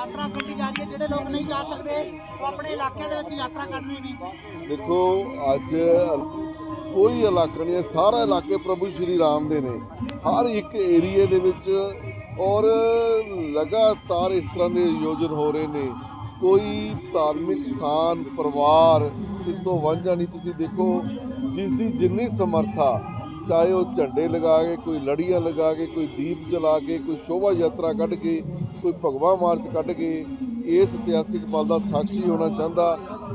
ਯਾਤਰਾ ਕੱਢੀ ਜਾ ਰਹੀ ਹੈ, ਜਿਹੜੇ ਲੋਕ ਨਹੀਂ ਜਾ ਸਕਦੇ, ਉਹ ਆਪਣੇ ਇਲਾਕਿਆਂ ਦੇ ਵਿੱਚ ਯਾਤਰਾ ਕੱਢ ਨੇ ਦੇਖੋ, ਅੱਜ ਕੋਈ ਇਲਾਕਾ ਨਹੀਂ ਹੈ, ਸਾਰਾ ਇਲਾਕੇ ਪ੍ਰਭੂ ਸ਼੍ਰੀ ਰਾਮ ਦੇ ਨੇ। ਹਰ ਇੱਕ ਏਰੀਏ ਦੇ ਵਿੱਚ ਔਰ ਲਗਾਤਾਰ ਇਸ ਤਰ੍ਹਾਂ ਦੇ ਆਯੋਜਨ ਹੋ ਰਹੇ ਨੇ। ਕੋਈ ਧਾਰਮਿਕ ਸਥਾਨ, ਪਰਿਵਾਰ ਇਸ ਤੋਂ ਵਾਂਝਾ ਨਹੀਂ। ਤੁਸੀਂ ਦੇਖੋ, ਜਿਸ ਦੀ ਜਿੰਨੀ ਸਮਰਥਾ ਚਾਹੇ ਉਹ ਝੰਡੇ ਲਗਾ ਕੇ, ਕੋਈ ਲੜੀਆਂ ਲਗਾ ਕੇ, ਕੋਈ ਦੀਪ ਜਲਾ ਕੇ, ਕੋਈ ਸ਼ੋਭਾ ਯਾਤਰਾ ਕੱਢ ਕੇ ਕੋਈ ਭਗਵਾ ਮਾਰਚ ਕੱਢ ਕੇ ਇਸ ਇਤਿਹਾਸਿਕ ਪਲ ਦਾ ਸਾਖੀ ਹੋਣਾ ਚਾਹੁੰਦਾ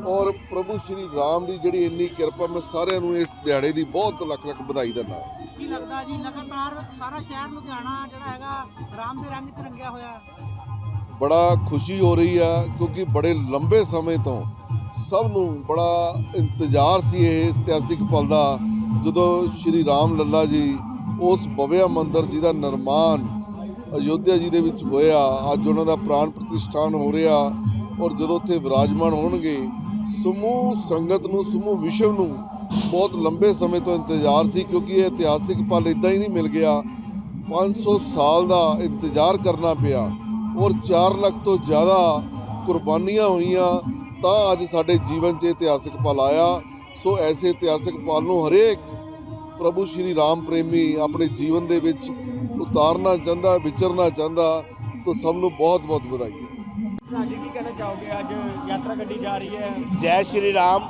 ਔਰ ਪ੍ਰਭੂ ਸ਼੍ਰੀ ਰਾਮ ਦੀ ਜਿਹੜੀ ਇੰਨੀ ਕਿਰਪਾ ਮੈਂ ਸਾਰਿਆਂ ਨੂੰ ਇਸ ਦਿਹਾੜੇ ਦੀ ਬਹੁਤ ਲੱਖ ਲੱਖ ਵਧਾਈ ਦਿੰਦਾ ਕੀ ਲੱਗਦਾ ਜੀ ਲਗਾਤਾਰ ਸਾਰਾ ਸ਼ਹਿਰ ਲੁਧਿਆਣਾ ਜਿਹੜਾ ਹੈਗਾ ਰਾਮ ਦੇ ਰੰਗ 'ਚ ਰੰਗਿਆ ਹੋਇਆ। ਬੜਾ ਖੁਸ਼ੀ ਹੋ ਰਹੀ ਆ ਕਿਉਂਕਿ ਬੜੇ ਲੰਬੇ ਸਮੇਂ ਤੋਂ ਸਭ ਨੂੰ ਬੜਾ ਇੰਤਜ਼ਾਰ ਸੀ ਇਹ ਇਤਿਹਾਸਿਕ ਪਲ ਦਾ ਜਦੋਂ ਸ਼੍ਰੀ ਰਾਮ ਲੱਲਾ ਜੀ ਉਸ ਭਵਿਆ ਮੰਦਿਰ ਜਿਹਦਾ ਨਿਰਮਾਣ ਅਯੋਧਿਆ ਜੀ ਦੇ ਵਿੱਚ ਹੋਇਆ, ਅੱਜ ਉਹਨਾਂ ਦਾ ਪ੍ਰਾਣ ਪ੍ਰਤਿਸ਼ਠਾਨ ਹੋ ਰਿਹਾ ਔਰ ਜਦੋਂ ਉੱਥੇ ਵਿਰਾਜਮਾਨ ਹੋਣਗੇ, ਸਮੂਹ ਸੰਗਤ ਨੂੰ, ਸਮੂਹ ਵਿਸ਼ਵ ਨੂੰ ਬਹੁਤ ਲੰਬੇ ਸਮੇਂ ਤੋਂ ਇੰਤਜ਼ਾਰ ਸੀ ਕਿਉਂਕਿ ਇਹ ਇਤਿਹਾਸਿਕ ਪਲ ਇਦਾਂ ਹੀ ਨਹੀਂ ਮਿਲ ਗਿਆ। 500 ਸਾਲ ਦਾ ਇੰਤਜ਼ਾਰ ਕਰਨਾ ਪਿਆ ਔਰ 4 ਲੱਖ ਤੋਂ ਜ਼ਿਆਦਾ ਕੁਰਬਾਨੀਆਂ ਹੋਈਆਂ, ਤਾਂ ਅੱਜ ਸਾਡੇ ਜੀਵਨ 'ਚ ਇਤਿਹਾਸਿਕ ਪਲ ਆਇਆ। ਸੋ ਐਸੇ ਇਤਿਹਾਸਿਕ ਪਲ ਨੂੰ ਹਰੇਕ ਪ੍ਰਭੂ ਸ਼੍ਰੀ ਰਾਮ ਪ੍ਰੇਮੀ ਆਪਣੇ ਜੀਵਨ ਦੇ ਵਿੱਚ ਉਤਾਰਨਾ ਚਾਹੁੰਦਾ ਵਿਚਰਨਾ ਚਾਹੁੰਦਾ ਤਾਂ ਸਭ ਨੂੰ ਬਹੁਤ ਬਹੁਤ ਵਧਾਈ ਹੈ। ਰਾਜੀ ਕੀ ਕਹਿਣਾ ਚਾਹੋਗੇ? ਅੱਜ ਯਾਤਰਾ ਕੱਢੀ ਜਾ ਰਹੀ ਹੈ। ਜੈ ਸ਼੍ਰੀ ਰਾਮ।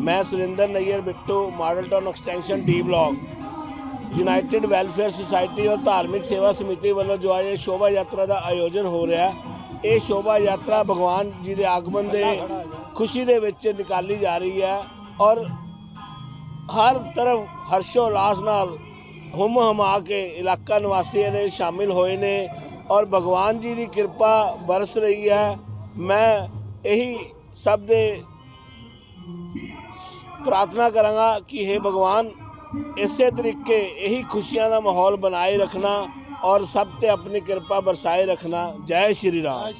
ਮੈਂ Surinder Nayyar Bittu Model Town extension D block. United Welfare Society ਔਰ ਧਾਰਮਿਕ ਸੇਵਾ ਸਮਿਤੀ ਵੱਲੋਂ ਜੋ ਅੱਜ ਸ਼ੋਭਾ ਯਾਤਰਾ ਦਾ ਆਯੋਜਨ ਹੋ ਰਿਹਾ ਇਹ ਸ਼ੋਭਾ ਯਾਤਰਾ ਭਗਵਾਨ ਜੀ ਦੇ ਆਗਮਨ ਦੇ ਖੁਸ਼ੀ ਦੇ ਵਿੱਚ ਨਿਕਾਲੀ ਜਾ ਰਹੀ ਹੈ ਔਰ ਹਰ ਤਰਫ ਹਰਸ਼ੋ ਉਲਾਸ ਨਾਲ ਹੁਮ ਹਮਾ ਕੇ ਇਲਾਕਾ ਨਿਵਾਸੀ ਇਹਦੇ ਸ਼ਾਮਿਲ ਹੋਏ ਨੇ ਔਰ ਭਗਵਾਨ ਜੀ ਦੀ ਕਿਰਪਾ ਬਰਸ ਰਹੀ ਹੈ। ਮੈਂ ਇਹੀ ਸਭ ਦੇ ਪ੍ਰਾਰਥਨਾ ਕਰਾਂਗਾ ਕਿ हे ਭਗਵਾਨ, ਇਸੇ ਤਰੀਕੇ ਇਹੀ ਖੁਸ਼ੀਆਂ ਦਾ ਮਾਹੌਲ ਬਣਾਏ ਰੱਖਣਾ ਔਰ ਸਭ ਤੇ ਆਪਣੀ ਕਿਰਪਾ ਬਰਸਾਏ ਰੱਖਣਾ। ਜੈ ਸ਼੍ਰੀ ਰਾਮ।